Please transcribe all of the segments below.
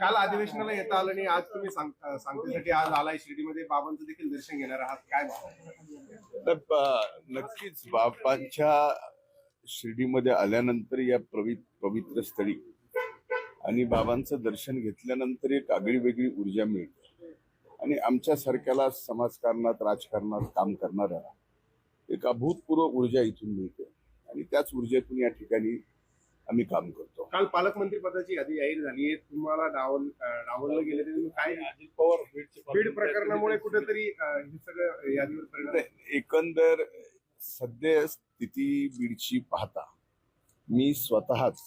काल अधिवेशनाला येता आलं आणि आज तुम्ही सांगतेसाठी आज आलाय शिर्डीमध्ये. बाबांचं देखील दर्शन घेणार आहात. काय भाव? तर नक्कीच बाबांच्या शिर्डीमध्ये आल्यानंतर या पवि पवित्र स्थळी आणि बाबांचं दर्शन घेतल्यानंतर एक आगळी वेगळी ऊर्जा मिळते. आणि आमच्यासारख्याला समाजकारणात राजकारणात काम करणाऱ्या एक अभूतपूर्व ऊर्जा इथून मिळते. आणि त्याच ऊर्जेतून या ठिकाणी आम्ही काम करतो. काल पालकमंत्री पदाची यादी जाहीर झाली. आहे तुम्हाला डावल अं, डावललं गेलं तरी तुम्ही काय अजित पवार बीडचे बीड प्रकरणामुळे कुठेतरी हे सगळं यादीवर परिणाम एकंदर सद्य स्थिती बीडची पाहता मी स्वतःच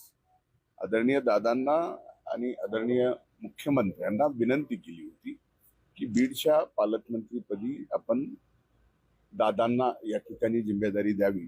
आदरणीय दादांना आणि आदरणीय मुख्यमंत्र्यांना विनंती केली होती की बीडच्या पालकमंत्रीपदी आपण दादांना या ठिकाणी जिम्मेदारी द्यावी.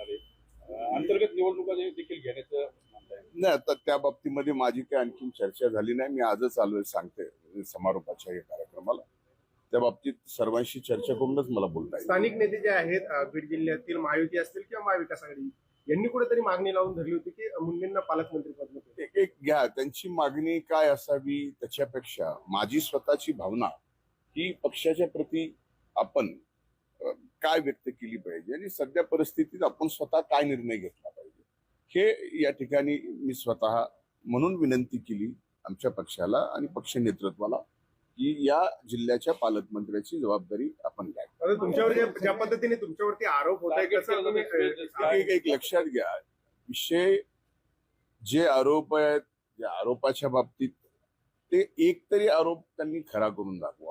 अंतर्गत निवडणुका जे- देखील घेण्याचं नाही आता त्या बाबतीमध्ये माझी काही आणखीन चर्चा झाली नाही. मी आजच आलोय सांगते समारोपाच्या या कार्यक्रमाला. त्या बाबतीत सर्वांशी चर्चा करूनच मला बोलता येईल. स्थानिक नेते जे आहेत बीड जिल्ह्यातील महायुती असतील किंवा महाविकास आघाडी यांनी कुठेतरी मागणी लावून धरली होती की मुंडेंना पालकमंत्री पद एक एक घ्या त्यांची मागणी काय असावी त्याच्यापेक्षा माझी स्वतःची भावना ही पक्षाच्या प्रती आपण काय व्यक्त केली पाहिजे आणि सध्या परिस्थितीत आपण स्वतः काय निर्णय घेतला पाहिजे? हे या ठिकाणी मी स्वतः म्हणून विनंती केली आमच्या पक्षाला आणि पक्ष नेतृत्वाला की या जिल्ह्याच्या पालकमंत्र्याची जबाबदारी आपण आता तुमच्यावर ज्या पद्धतीने तुमच्यावरती आरोप होत आहे एक एक लक्षात घ्या. विषय जे आरोप आहेत त्या आरोपाच्या बाबतीत ते एक तरी आरोप त्यांनी खरा करून दाखवावा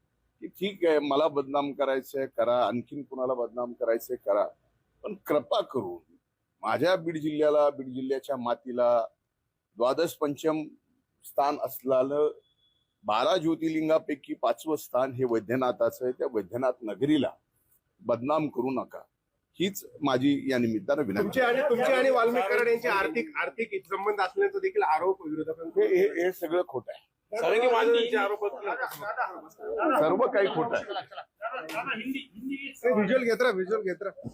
की ठीक आहे मला बदनाम करायचंय करा. आणखीन कुणाला बदनाम करायचंय करा. पण कृपा करून माझ्या बीड जिल्ह्याला बीड जिल्ह्याच्या मातीला द्वादश पंचम स्थान असलेलं बारा ज्योतिर्लिंगापैकी पाचवं स्थान हे वैद्यनाथाचं आहे. त्या वैद्यनाथ नगरीला बदनाम करू नका. हीच माझी या निमित्तानं विनंती. तुमचे आणि तुमचे आणि वाल्मिक यांचे आर्थिक आर्थिक संबंध असल्याचा देखील आरोप विरोधकांचे हे- हे सगळं खोट आहे. सर्व काही खोट आहे. व्हिज्युअल घेत राहा व्हिज्युअल घेत राहा.